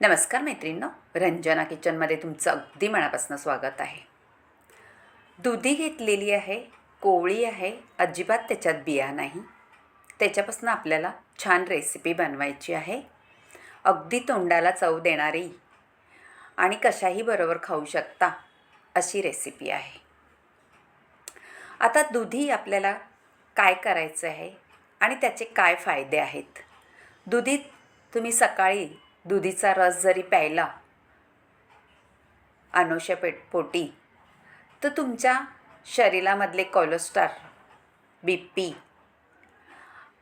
नमस्कार मैत्रिणींनो रंजना किचनमध्ये तुमचं अगदी मनापासून स्वागत आहे. दुधी घेतलेली आहे कोवळी आहे अजिबात त्याच्यात बिया नाही. त्याच्यापासून आपल्याला छान रेसिपी बनवायची आहे. अगदी तोंडाला चव देणारी आणि कशाही बरोबर खाऊ शकता अशी रेसिपी आहे. आता दुधी आपल्याला काय करायचं आहे आणि त्याचे काय फायदे आहेत? दुधीत तुम्ही सकाळी दुधीचा रस जरी प्यायला अनुष्य पेट पोटी तर तुमच्या शरीरामधले कोलेस्ट्रॉल बी पी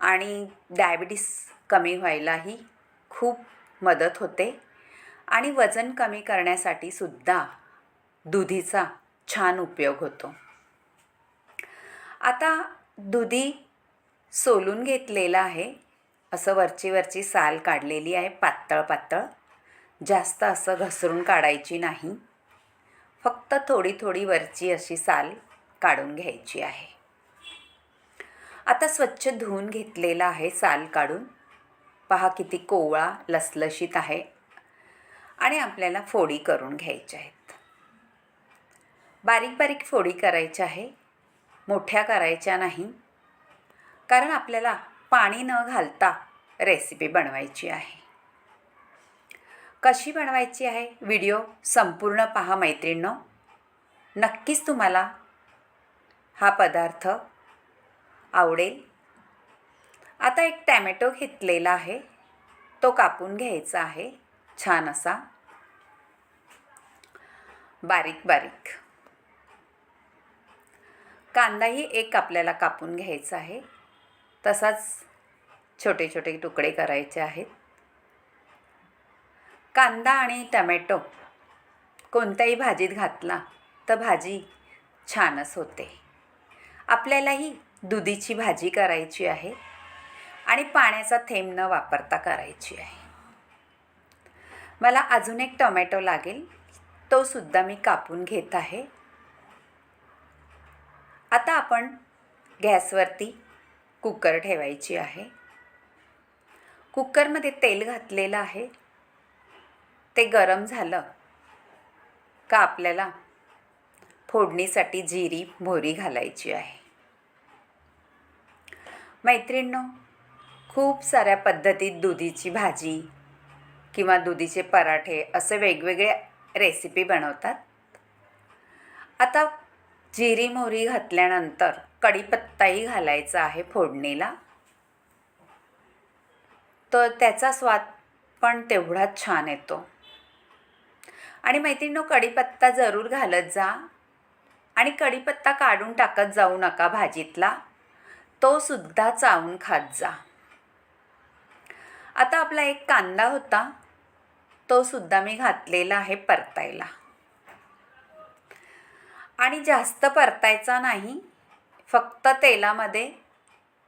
आणि डायबिटीस कमी व्हायलाही खूप मदत होते. आणि वजन कमी करण्यासाठी सुद्धा दुधीचा छान उपयोग होतो. आता दुधी सोलून घेतलेलं आहे. असं वरची वरची साल काढलेली आहे पातळ पातळ. जास्त असं घसरून काढायची नाही. फक्त थोडी थोडी वरची अशी साल काढून घ्यायची आहे. आता स्वच्छ धुवून घेतलेला आहे साल काढून. पहा किती कोवळा लसलशीत आहे. आणि आपल्याला फोडी करून घ्यायच्या आहेत. बारीक बारीक फोडी करायच्या आहे. मोठ्या करायच्या नाही. कारण आपल्याला पाणी न घालता रेसिपी बनवायची आहे. कशी बनवायची आहे? व्हिडिओ संपूर्ण पहा मैत्रिणींनो. नक्कीच तुम्हाला हा पदार्थ आवडेल. आता एक टॅमॅटो घेतलेला आहे. तो कापून घ्यायचा आहे. छान असा. बारीक बारीक. कांदाही एक आपल्याला कापून घ्यायचा आहे. तसाच छोटे छोटे तुकडे करायचे आहेत. कांदा आणि टमॅटो कोणत्याही भाजीत घातला तर भाजी छानच होते. आपल्यालाही दुधीची भाजी करायची आहे आणि पाण्याचा थेंब न वापरता करायची आहे. मला अजून एक टोमॅटो लागेल तो सुद्धा मी कापून घेत आहे. आता आपण गॅसवरती कुकर ठेवायची आहे. कुकरमध्ये तेल घातलेलं आहे. ते गरम झालं का आपल्याला फोडणीसाठी जिरी मोहरी घालायची आहे. मैत्रिणींनो खूप साऱ्या पद्धतीत दुधीची भाजी किंवा दुधीचे पराठे असे वेगवेगळे रेसिपी बनवतात. आता जिरी मोहरी घातल्यानंतर कढीपत्ताही घालायचा आहे फोडणीला. तर त्याचा स्वाद पण तेवढाच छान येतो. आणि मैत्रिणीनो कढीपत्ता जरूर घालत जा. आणि कढीपत्ता काढून टाकत जाऊ नका भाजीतला. तो सुद्धा चावून खात जा. आता आपला एक कांदा होता. तो सुद्धा मी घातलेला आहे परतायला. आणि जास्त परतायचा नाही. फक्त तेलामध्ये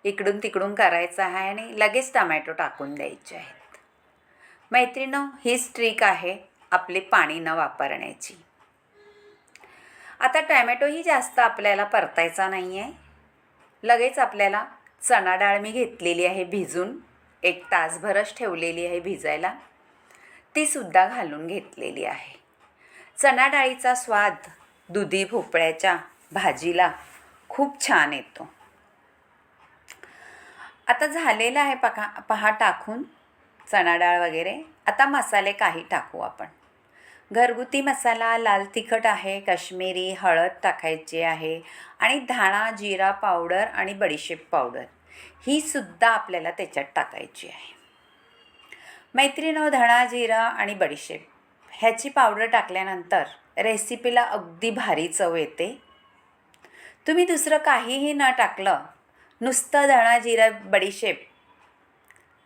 इकडून तिकडून करायचं आहे आणि लगेच टमॅटो टाकून द्यायचे आहेत. मैत्रिणं हीच ट्रिक आहे आपले पाणी न वापरण्याची. आता टॅमॅटोही जास्त आपल्याला परतायचा नाही आहे. लगेच आपल्याला चणा डाळ मी घेतलेली आहे भिजून. एक तासभरच ठेवलेली आहे भिजायला. तीसुद्धा घालून घेतलेली आहे. चणा डाळीचा स्वाद दुधी भोपळ्याच्या भाजीला खूप छान येतो. आता झालेलं आहे पका पहा टाकून चणा डाळ वगैरे. आता मसाले काही टाकू आपण. घरगुती मसाला लाल तिखट आहे काश्मीरी हळद टाकायची आहे आणि धाणा जिरा पावडर आणि बडीशेप पावडर. ही सुद्धा आपल्याला त्याच्यात टाकायची आहे. मैत्रिणं धणा जिरा आणि बडीशेप. ह्याची पावडर टाकल्यानंतर रेसिपीला अगदी भारी चव येते. तुम्ही दुसरं काहीही न टाकलं नुसतं धणा जिरा बडीशेप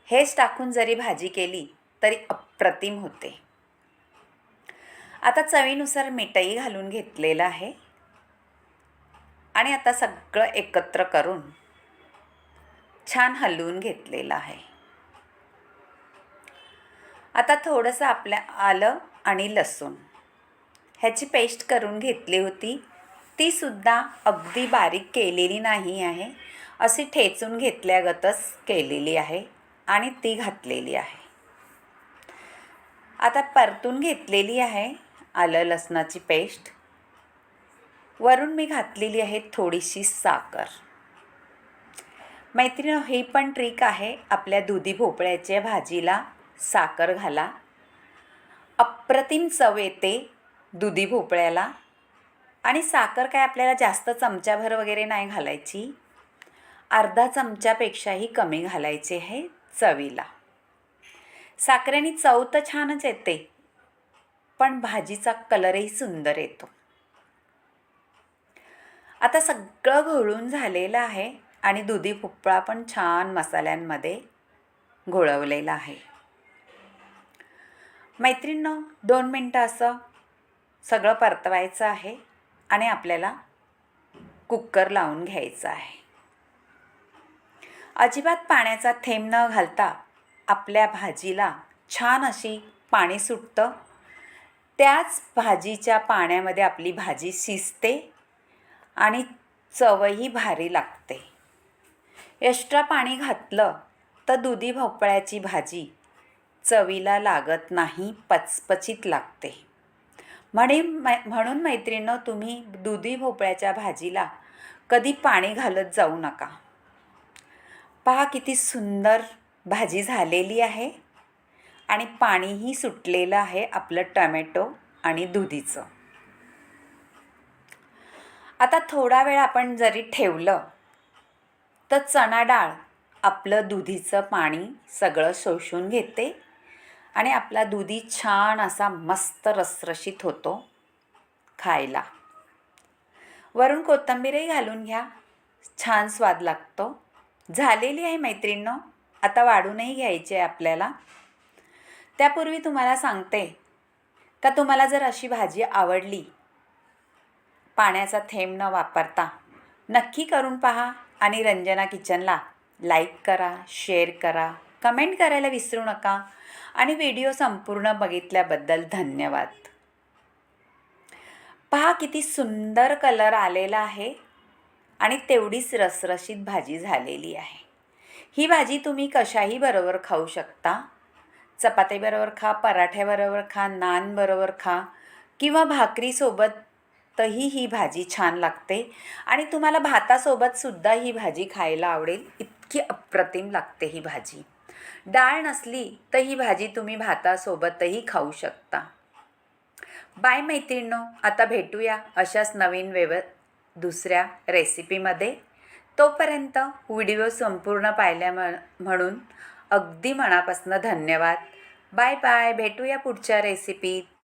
हेच टाकून जरी भाजी केली तरी अप्रतिम होते. आता चवीनुसार मिठाई घालून घेतलेलं आहे. आणि आता सगळं एकत्र करून छान हलवून घेतलेलं आहे. आता थोडंसं आपल्या आलं आणि लसूण. ह्याची पेस्ट करून घेतली होती. तीसुद्धा अगदी बारीक केलेली नाही आहे. अशी ठेचून घेतल्यागतच केलेली आहे आणि ती घातलेली आहे. आता परतून घेतलेली आहे आलं लसणाची पेस्ट. वरून मी घातलेली आहे थोडीशी साखर. मैत्रिणी ही पण ट्रिक आहे आपल्या दुधी भोपळ्याच्या भाजीला साखर घाला. अप्रतिम चव येते दुधी भोपळ्याला? आणि साखर काय आपल्याला जास्त चमच्याभर वगैरे नाही घालायची? अर्धा चमच्यापेक्षाही कमी घालायची आहे चवीला. साखरेने चव तर छानच येते पण भाजीचा कलरही सुंदर येतो. आता सगळं घोळून झालेलं आहे आणि दुधी भोपळा पण छान मसाल्यांमध्ये घोळवलेला आहे. मैत्रिणींनो दोन मिनटं असं सगळं परतवायचं आहे आणि आपल्याला कुकर लावून घ्यायचं आहे. अजिबात पाण्याचा थेंब न घालता आपल्या भाजीला छान अशी पाणी सुटतं. त्याच भाजीच्या पाण्यामध्ये आपली भाजी शिजते आणि चवही भारी लागते. एक्स्ट्रा पाणी घातलं तर दुधी भोपळ्याची भाजी चवीला लागत नाही पचपचित लागते. म्हणे मै म्हणून मैत्रिणीनं तुम्ही दुधी भोपळ्याच्या भाजीला कधी पाणी घालत जाऊ नका. पहा किती सुंदर भाजी झालेली आहे आणि पाणीही सुटलेलं आहे आपलं टमॅटो आणि दुधीचं. आता थोडा वेळ आपण जरी ठेवलं तर चणा डाळ आपलं दुधीचं पाणी सगळं शोषून घेते आणि आपला दुधी छान असा मस्त रसरशीत होतो खायला. वरून कोथिंबीरही घालून घ्या. छान स्वाद लागतो. झालेली आहे मैत्रिणींनो. आता वाढूनही घ्यायची आहे आपल्याला. त्यापूर्वी तुम्हाला सांगते. का तुम्हाला जर अशी भाजी आवडली पाण्याचा थेंब न वापरता नक्की करून पहा आणि रंजना किचनला लाईक करा शेअर करा. कमेंट करायला विसरू नका. आणि व्हिडिओ संपूर्ण बघितल्याबद्दल धन्यवाद. पहा किती सुंदर कलर आलेला आहे आणि तेवढीच रसरशीत भाजी झालेली आहे. ही भाजी तुम्ही कशाही बरोबर खाऊ शकता. चपातीबरोबर खा पराठ्याबरोबर खा नानबरोबर खा किंवा भाकरीसोबतही ही भाजी छान लागते आणि तुम्हाला भातासोबतसुद्धा ही भाजी खायला आवडेल. इतकी अप्रतिम लागते ही भाजी. डाळ नसली तर ही भाजी तुम्ही भातासोबतही खाऊ शकता. बाय मैत्रिणींनो आता भेटूया अशाच नवीन व्यव दुसऱ्या रेसिपीमध्ये. तोपर्यंत व्हिडिओ संपूर्ण पाहिल्या म्हणून अगदी मनापासून धन्यवाद. बाय बाय भेटूया पुढच्या रेसिपीत.